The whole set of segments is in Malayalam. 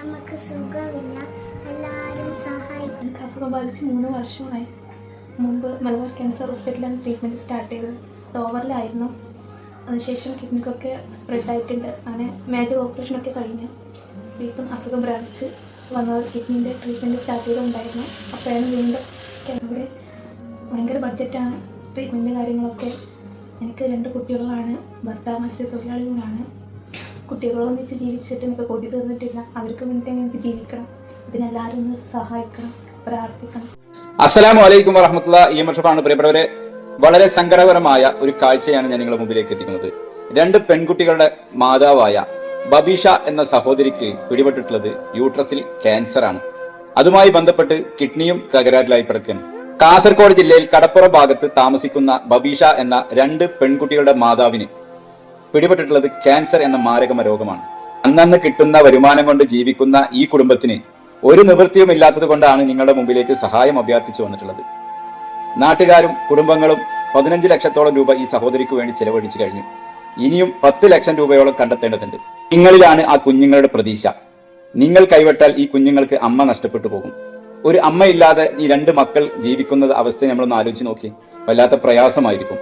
അമ്മയ്ക്ക് സുഖമില്ല. എല്ലാവരും സഹായിക്കും. അസുഖം ബാധിച്ച് മൂന്ന് വർഷമായി മുമ്പ് മലബാർ ക്യാൻസർ ഹോസ്പിറ്റലിലാണ് ട്രീറ്റ്മെന്റ് സ്റ്റാർട്ട് ചെയ്തത്. ഓവറിലായിരുന്നു അതിനുശേഷം കിഡ്നിക്കൊക്കെ സ്പ്രെഡ് ആയിട്ടുണ്ട്. അങ്ങനെ മേജർ ഓപ്പറേഷനൊക്കെ കഴിഞ്ഞു വീണ്ടും അസുഖം പ്രാപിച്ച് വന്നത് കിഡ്നീന്റെ ട്രീറ്റ്മെന്റ് സ്റ്റാർട്ട് ചെയ്തിട്ടുണ്ടായിരുന്നു അപ്പോഴാണ് വീണ്ടും ഇവിടെ ഭയങ്കര ബഡ്ജറ്റാണ് ട്രീറ്റ്മെന്റ് കാര്യങ്ങളൊക്കെ. എനിക്ക് രണ്ട് കുട്ടികളാണ്. ഭർത്താവ് മത്സ്യത്തൊഴിലാളികളാണ്. കുട്ടികളൊന്നിച്ച് ജീവിച്ചിട്ട് എനിക്ക് കൊതി തീർന്നിട്ടില്ല അവർക്ക് വേണ്ടി എനിക്ക് ജീവിക്കണം. ഇതിനെല്ലാവരും ഒന്ന് സഹായിക്കണം പ്രാർത്ഥിക്കണം. അസ്സലാമു അലൈക്കും വറഹമത്തുള്ള ഈ വർഷമാണ് പ്രിയപ്പെട്ടവരെ വളരെ സങ്കടകരമായ ഒരു കാഴ്ചയാണ് ഞാൻ നിങ്ങളുടെ മുമ്പിലേക്ക് എത്തിക്കുന്നത്. രണ്ട് പെൺകുട്ടികളുടെ മാതാവായ ബബീഷ എന്ന സഹോദരിക്ക് പിടിപെട്ടിട്ടുള്ളത് യൂട്രസിൽ ക്യാൻസർ ആണ്. അതുമായി ബന്ധപ്പെട്ട് കിഡ്നിയും തകരാറിലായി കിടക്കുകയാണ്. കാസർഗോഡ് ജില്ലയിൽ കടപ്പുറം ഭാഗത്ത് താമസിക്കുന്ന ബബീഷ എന്ന രണ്ട് പെൺകുട്ടികളുടെ മാതാവിന് പിടിപെട്ടിട്ടുള്ളത് ക്യാൻസർ എന്ന മാരകമ രോഗമാണ്. അന്നന്ന് കിട്ടുന്ന വരുമാനം കൊണ്ട് ജീവിക്കുന്ന ഈ കുടുംബത്തിന് ഒരു നിവൃത്തിയും ഇല്ലാത്തത് കൊണ്ടാണ് നിങ്ങളുടെ മുമ്പിലേക്ക് സഹായം അഭ്യർത്ഥിച്ചു വന്നിട്ടുള്ളത്. നാട്ടുകാരും കുടുംബങ്ങളും പതിനഞ്ച് ലക്ഷത്തോളം രൂപ ഈ സഹോദരിക്ക് വേണ്ടി ചെലവഴിച്ചു കഴിഞ്ഞു. ഇനിയും പത്ത് ലക്ഷം രൂപയോളം കണ്ടെത്തേണ്ടതുണ്ട്. നിങ്ങളിലാണ് ആ കുഞ്ഞുങ്ങളുടെ പ്രതീക്ഷ. നിങ്ങൾ കൈവിട്ടാൽ ഈ കുഞ്ഞുങ്ങൾക്ക് അമ്മ നഷ്ടപ്പെട്ടു പോകും. ഒരു അമ്മയില്ലാതെ ഈ രണ്ട് മക്കൾ ജീവിക്കുന്ന അവസ്ഥ നമ്മളൊന്ന് ആലോചിച്ച് നോക്കി വല്ലാത്ത പ്രയാസമായിരിക്കും.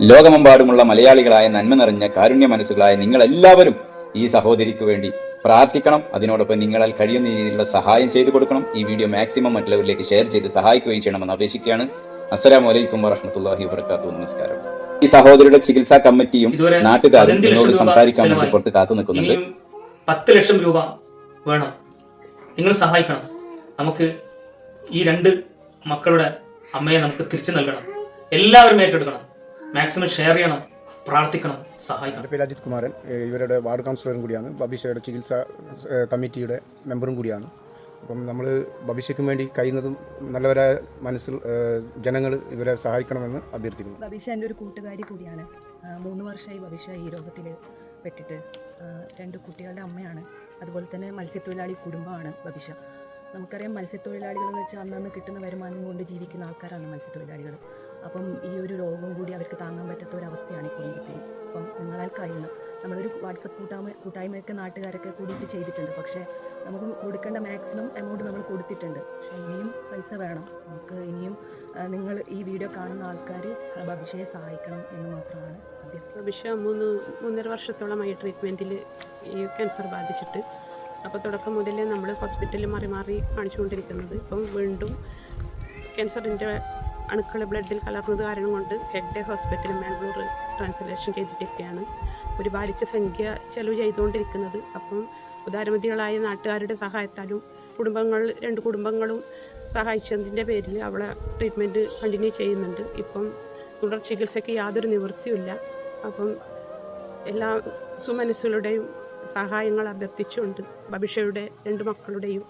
ലോകമെമ്പാടുമുള്ള മലയാളികളായ നന്മ നിറഞ്ഞ കാരുണ്യ മനസ്സുകളായ നിങ്ങളെല്ലാവരും ഈ സഹോദരിക്ക് വേണ്ടി പ്രാർത്ഥിക്കണം. അതിനോടൊപ്പം നിങ്ങളാൽ കഴിയുന്ന രീതിയിലുള്ള സഹായം ചെയ്തു കൊടുക്കണം. ഈ വീഡിയോ മാക്സിമം മറ്റുള്ളവരിലേക്ക് ഷെയർ ചെയ്ത് സഹായിക്കുകയും ചെയ്യണമെന്ന് അപേക്ഷിക്കുകയാണ്. അസ്സലാമു അലൈക്കും വറഹമത്തല്ലാഹി വബർക്കാത്തു നമസ്കാരം. ഈ സഹോദരിയുടെ ചികിത്സാ കമ്മിറ്റിയും നാട്ടുകാരും എന്നോട് സംസാരിക്കാൻ വേണ്ടി. പുറത്ത് കാത്തു നിൽക്കുന്നുണ്ട്. പത്ത് ലക്ഷം രൂപ വേണം. നിങ്ങൾ സഹായിക്കണം. നമുക്ക് ഈ രണ്ട് മക്കളുടെ അമ്മയെ നമുക്ക് തിരിച്ചു നൽകണം. എല്ലാവരും ഏറ്റെടുക്കണം. മാക്സിമം ഷെയർ ചെയ്യണം പ്രാർത്ഥിക്കണം സഹായിക്കണം. എന്റെ പേര് അജിത് കുമാരൻ. ഇവരുടെ വാർഡ് കൗൺസിലറും കൂടിയാണ്. ബബീഷയുടെ ചികിത്സ കമ്മിറ്റിയുടെ മെമ്പറും കൂടിയാണ്. അപ്പം നമ്മൾ ഭവിഷ്യക്കും വേണ്ടി കഴിയുന്നതും നല്ലവരായ മനസ്സിൽ ജനങ്ങൾ ഇവരെ സഹായിക്കണമെന്ന് അഭ്യർത്ഥിക്കുന്നു. ഭവിഷ എന്റെ ഒരു കൂട്ടുകാരി കൂടിയാണ്. മൂന്ന് വർഷമായി ഭവിഷ ഈ രോഗത്തിൽ പെട്ടിട്ട്. രണ്ട് കുട്ടികളുടെ അമ്മയാണ്. അതുപോലെ തന്നെ മത്സ്യത്തൊഴിലാളി കുടുംബമാണ് ഭവിഷ നമുക്കറിയാം മത്സ്യത്തൊഴിലാളികൾ എന്ന് വെച്ചാൽ അന്നന്ന് കിട്ടുന്ന വരുമാനം കൊണ്ട് ജീവിക്കുന്ന ആൾക്കാരാണ് മത്സ്യത്തൊഴിലാളികൾ. അപ്പം ഈ ഒരു രോഗം കൂടി അവർക്ക് താങ്ങാൻ പറ്റാത്ത ഒരു അവസ്ഥയാണ് ഈ കുടുംബത്തിന് അപ്പം നിങ്ങളാൽ കഴിയുന്ന നമ്മളൊരു വാട്സപ്പ് കൂട്ടായ്മ കൂട്ടായ്മയൊക്കെ നാട്ടുകാരൊക്കെ കൂടിയിട്ട് ചെയ്തിട്ടുണ്ട്. പക്ഷേ നമുക്ക് കൊടുക്കേണ്ട മാക്സിമം എമൗണ്ട് നമ്മൾ കൊടുത്തിട്ടുണ്ട്. പക്ഷേ ഇനിയും പൈസ വേണം. നമുക്ക് ഇനിയും നിങ്ങൾ ഈ വീഡിയോ കാണുന്ന ആൾക്കാർ ഭവിഷ്യയെ സഹായിക്കണം എന്ന് മാത്രമാണ് വിഷ മൂന്ന് മൂന്നര വർഷത്തോളമായി ട്രീറ്റ്മെന്റിൽ ഈ ക്യാൻസർ ബാധിച്ചിട്ട് അപ്പോൾ തുടക്കം മുതലേ നമ്മൾ ഹോസ്പിറ്റലിൽ മാറി മാറി കാണിച്ചുകൊണ്ടിരിക്കുന്നത്. ഇപ്പം വീണ്ടും ക്യാൻസറിന്റെ അണുക്കൾ ബ്ലഡിൽ കലർന്നത് കാരണം കൊണ്ട് ഹെഡ് ഹോസ്പിറ്റലിൽ മാംഗ്ലൂർ ട്രാൻസ്ലേഷൻ ചെയ്തിട്ടൊക്കെയാണ് ഒരു ഭാരിച്ച സംഖ്യ ചെലവ് ചെയ്തുകൊണ്ടിരിക്കുന്നത്. അപ്പം ഉദാരമതികളായ നാട്ടുകാരുടെ സഹായത്താലും കുടുംബങ്ങൾ രണ്ട് കുടുംബങ്ങളും സഹായിച്ചതിന്റെ പേരിൽ അവളെ ട്രീറ്റ്മെന്റ് കണ്ടിന്യൂ ചെയ്യുന്നുണ്ട്. ഇപ്പം തുടർ ചികിത്സയ്ക്ക് യാതൊരു നിവൃത്തിയുമില്ല. അപ്പം എല്ലാ സുമനസ്സുകളുടെയും സഹായങ്ങൾ അഭ്യർത്ഥിച്ചുകൊണ്ട് ഭവിഷ്യയുടെ രണ്ട് മക്കളുടെയും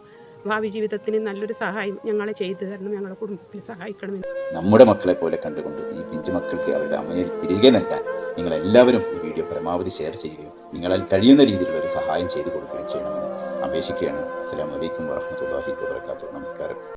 ഭാവി ജീവിതത്തിന് നല്ലൊരു സഹായം ഞങ്ങളെ ചെയ്തു തരണം ഞങ്ങളുടെ കുടുംബത്തിൽ സഹായിക്കണമെന്ന്. നമ്മുടെ മക്കളെ പോലെ കണ്ടുകൊണ്ട് ഈ പിഞ്ചു മക്കൾക്ക് അവരുടെ അമ്മയിൽ തിരികെ നൽകാൻ നിങ്ങൾ എല്ലാവരും ഈ വീഡിയോ പരമാവധി ഷെയർ ചെയ്യുകയും നിങ്ങളാൽ കഴിയുന്ന രീതിയിലുള്ള ഒരു സഹായം ചെയ്തു കൊടുക്കുകയും ചെയ്യണമെന്ന് അപേക്ഷിക്കുകയാണ്. അസ്സാം വലൈക്കും വാഹമത്തല്ലാഹി വാബർക്കാത്തു നമസ്കാരം.